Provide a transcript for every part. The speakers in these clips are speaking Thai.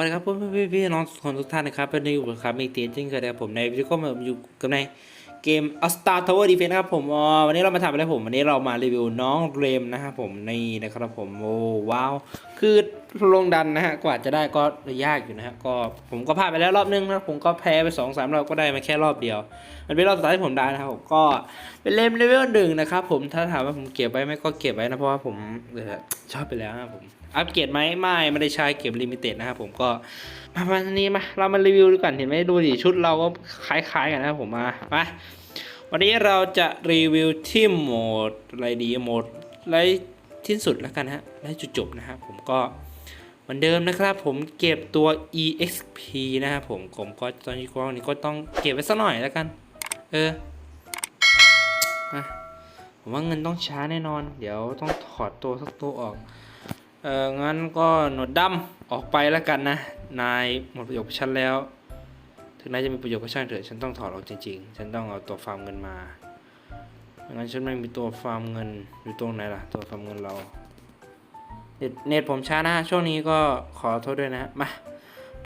วัสดีครับพี่พี่พี่น้องคนทุกท่านนะครับเป็นอยู่กับครับมีเตียนจริงเคยนะครับผมในวิดีโอก็มาอยู่กับในเกม a s t a r Tower Defense นะครับผมวันนี้เรามาทำอะไรผมวันนี้เรามารีวิวน้องเรมนะครับผมนี่นะครับผมโอ้ว้าว คือลงดันนะฮะกว่าจะได้ก็ยากอยู่นะฮะก็ผมก็พลาดไปแล้วรอบนึงนะผมก็แพ้ไปสองสามรอบก็ได้มาแค่รอบเดียว มันเป็นรอบสุดท้ายที่ผมได้นะครับผมก็เป็นเลมเลเวลหนึ่งนะครับผมถ้าถามว่าผมเก็บไว้ไหมก็เก็บไว้นะเพราะว่าผมเออชอบไปแล้วนะผมอัปเกรดไหมไม่ไม่ได้ใช้เก็บลิมิเต็ดนะครับผมก็มามาอันนี้มาเรามารีวิวดูกันเห็นไหมดูสิชุดเราก็คล้ายๆกันนะครับผมมามาวันนี้เราจะรีวิวที่โหมดอะไรดีโหมดไร สุดแล้วกันฮะไรจุดจบนะครับผมก็เหมือนเดิมนะครับ ผมเก็บตัว exp นะครับผมผมก็ตอนนี้ก็นี้ก็ต้องเก็บไว้สักหน่อยแล้วกัน เออผมว่าเงินต้องช้าแน่นอน เดี๋ยวต้องถอดตัวสักตัวออก เอองั้นก็หนวดดำออกไปแล้วกันนะ นายหมดประโยชน์กับฉันแล้ว ถึงนายจะมีประโยชน์กับฉันเถอะ ฉันต้องถอดออกจริงๆ ฉันต้องเอาตัวฟาร์มเงินมา งั้นฉันไม่มีตัวฟาร์มเงินอยู่ตรงไหนล่ะ ตัวฟาร์มเงินเรา เน็ตผมช้านะช่วงนี้ก็ขอโทษด้วยนะมา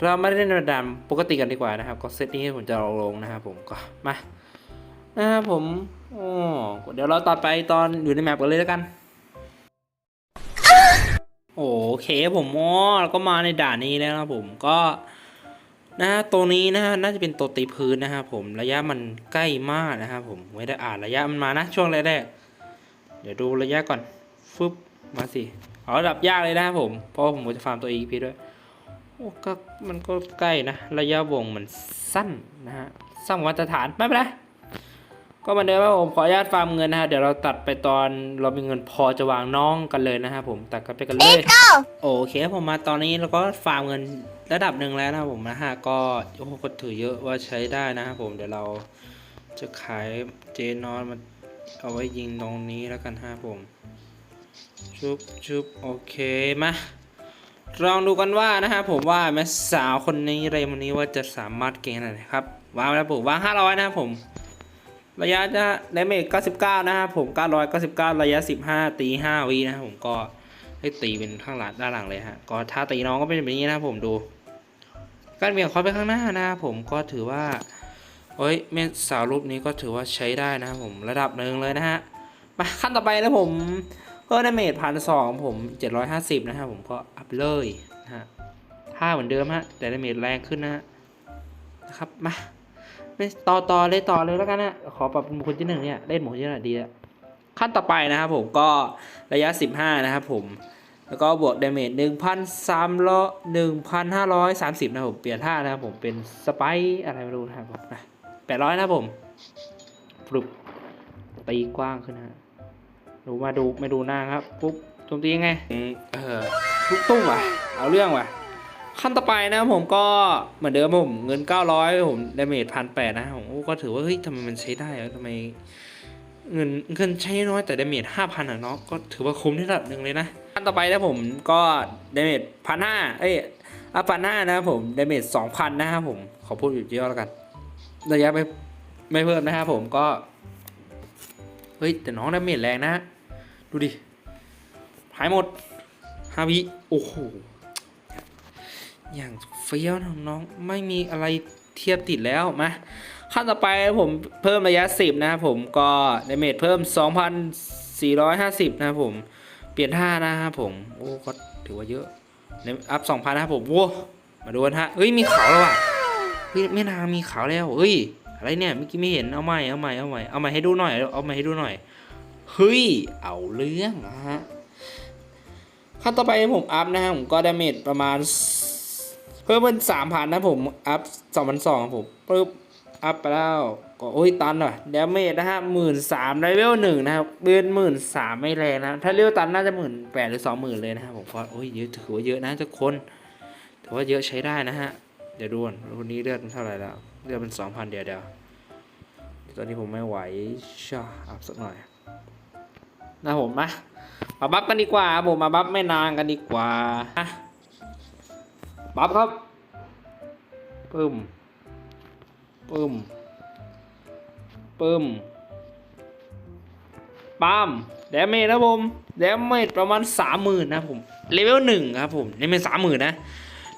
เรามาเล่นหนวดดำปกติกันดีกว่านะครับ ก็เซตนี้ผมจะลงนะครับผมก็มานะครับผมโอ้เดี๋ยวเราตัดไปตอนอยู่ในแมปกันเลยแล้วกัน โอเคผมอ๋อแล้วก็มาในด่านนี้แล้วนะผมก็ นะฮะตัวนี้นะฮะน่าจะเป็นตัวตีพื้นนะครับผมระยะมันใกล้มากนะครับผมไม่ได้อ่านระยะมันมานะช่วงแรกๆเดี๋ยวดูระยะก่อนฟึบมาสิเอาระดับยากเลยนะครับผมเพราะผมจะฟาร์มตัว EP ด้วยโอ้ก็มันก็ใกล้นะ ระยะวงมันสั้นนะฮะสร้างมาตรฐานไม่เป็นไร ก็เหมาเดิมว่าผมขออนุญาตฟาร์มเงินนะฮะเดี๋ยวเราตัดไปตอนเรามีเงินพอจะวางน้องกันเลยนะครับผมตัดกันไปกันเลยโอเคผมมาตอนนี้เราก็ฟาร์มเงินระดับหนึ่งแล้วนะครับผมนะฮะก็โอ้โหก็ถือเยอะว่าใช้ได้นะครับผมเดี๋ยวเราจะขายเจนอนมาเอาไว้ยิงตรงนี้แล้วกันฮะผมชุบชุบโอเคมาลองดูกันว่านะครับผมว่าแม่สาวคนนี้เรมคนนี้ว่าจะสามารถเก่งขนาดไหนครับวางแล้วผมวาง500นะครับผม ระยะจะดเมจ99 นะครับผม 999 ระยะ 15 ตี 5วินะครับผมก็ให้ตีเป็นข้างหลังด้านหลังเลยฮะก็ถ้าตีน้องก็เป็นแบบนี้นะครับผมดูการเบี่ยงคอไปข้างหน้านะครับผมก็ถือว่าเฮ้ยเมนสาวรูปนี้ก็ถือว่าใช้ได้นะครับผมระดับหนึ่งเลยนะฮะมาขั้นต่อไปนะผมเพิ่มดาเมจพันสองผม 750 นะครับผมก็อัพเลยนะฮะท่าเหมือนเดิมฮะแต่ดาเมจแรงขึ้นนะฮะนะครับมา ไม่ต่อต่อเลยต่อเลยแล้วกันนะขอปรับเป็นบุคคลที่หนึ่งเนี่ยเล่นหมดที่หนึ่งดีแล้วขั้นต่อไปนะครับผมก็ระยะ 15 นะครับผมแล้วก็บวกดาเมจ1,300 1,530นะครับผมเปลี่ยนท่านะครับผมเป็นสไปร์อะไรไม่รู้นะครับผมนะ800นะครับผมปลุกตีกว้างขึ้นนะฮะดูมาดูไม่ดูหน้าครับปุ๊บโจมตียังไงเออลุกตุ้งว่ะ เอาเรื่องว่ะ ขั้นต่อไปนะผมก็เหมือนเดิมผมเงิน 900 ผมดาเมจพันแปดนะผมก็ถือว่าเฮ้ยทำไมมันใช้ได้ทำไมเงินเงินใช้น้อยแต่ดาเมจห้าพันอะเนาะก็ถือว่าคุ้มที่ระดับหนึ่งเลยนะขั้นต่อไปนะผมก็ดาเมจพันห้าเอ้ยอะพันห้านะครับผมดาเมจสองพันนะครับผมขอพูดอยู่เยอะแล้วกันระยะไม่ไม่เพิ่มนะครับผมก็เฮ้ยแต่น้องดาเมจแรงนะ ดูดิหายหมดห้าวิโอ้โห อย่างเฟี้ยวน้องๆไม่มีอะไรเทียบติดแล้วมาขั้นต่อไปผมเพิ่มระยะ 10 นะครับผมก็ดาเมจเพิ่ม 2,450 นะครับผม เปลี่ยนท่านะครับผม โอ้ก็ถือว่าเยอะในอัพ 2,000 นะครับผมโว้มาดูกันฮะเฮ้ย มีขาวแล้วว่ะเฮ้ยไม่นานมีขาวแล้วเฮ้ย อะไรเนี่ยเมื่อกี้ไม่เห็นเอาใหม่เอาใหม่เอาใหม่เอาใหม่ให้ดูหน่อย เอาใหม่ให้ดูหน่อยเฮ้ยเอาเรื่องนะฮะขั้นต่อไปผมอัพนะครับผมก็ดาเมจประมาณ เพิ่มเป็นสามพันนะผมอัพสองพันสองผมปึ๊บอัพไปแล้วก็โอ้ยตันว่ะดเมจนะฮะหมื่นสามเลเวลหนึ่งนะครับเบือนหมื่นสามไม่แรงนะ ถ้าเลเวลตันน่าจะหมื่นแปดหรือสองหมื่นเลยนะครับผมก็โอ้ยเยอะถือว่าเยอะนะทุกคนถือว่าเยอะใช้ได้นะฮะเดี๋ยวดูก่อนวันนี้เลือดมันเท่าไหร่แล้วเลือดเป็นสองพันเดียวเดียวตอนนี้ผมไม่ไหวช่าอัพสักหน่อยนะผมมามาบัฟกันดีกว่าผมมาบัฟไม่นานกันดีกว่าอะ บัฟครับปึ้มปึ้มปึ้มปั๊มเดเมจนะผมเดเมจประมาณสามหมื่นนะผมเลเวลหนึ่งครับผมเลเมจสามหมื่นนะ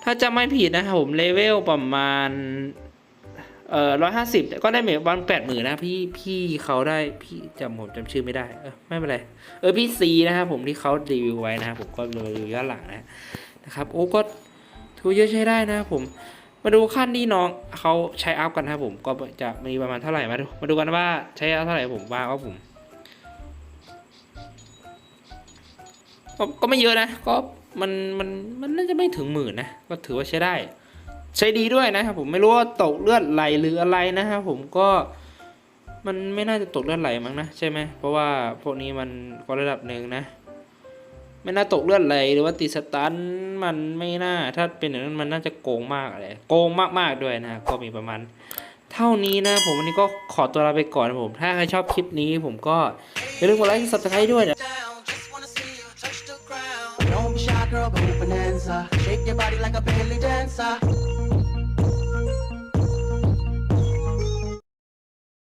ถ้าจะไม่ผิดนะครับผมเลเวลประมาณเอ่อร้อยห้าสิบก็ได้เมือนวันแปดหมื่นนะพี่พี่เขาได้พี่จำผมจำชื่อไม่ได้เออไม่เป็นไรเออพี่ซีนะครับผมที่เขารีวิวไว้นะครับผมก็รีวิวย้อนหลังนะนะครับโอ้ก็ ถือเยอะใช้ได้นะครับผมมาดูขั้นที่น้องเขาใช้อัพกันนะผมก็จะมีประมาณเท่าไหร่มาดูมาดูกันว่าใช้อัพเท่าไหร่ผมว่าว่าผมก็ไม่เยอะนะก็มันมันมันน่าจะไม่ถึงหมื่นนะก็ถือว่าใช้ได้ ใช้ดีด้วยนะครับผมไม่รู้ว่าตกเลือดไหลหรืออะไรนะครับผมก็มันไม่น่าจะตกเลือดไหลมั้งนะใช่ไหมเพราะว่าพวกนี้มันก็ระดับหนึ่งนะ ไม่น่าตกเลือดไหลหรือว่าติดสตันมันไม่น่าถ้าเป็นอย่างนั้นมันน่าจะโกงมากเลยโกงมากๆด้วยนะก็มีประมาณ เท่านี้นะ ผมวันนี้ก็ขอตัวลาไปก่อนผม ถ้าใครชอบคลิปนี้ผมก็อย่าลืมกดไลค์กดซับสไครต์ด้วยนะ down. Just wanna see you touch the ground. Don't be shy, girl, go bonanza. Shake your body like a belly dancer.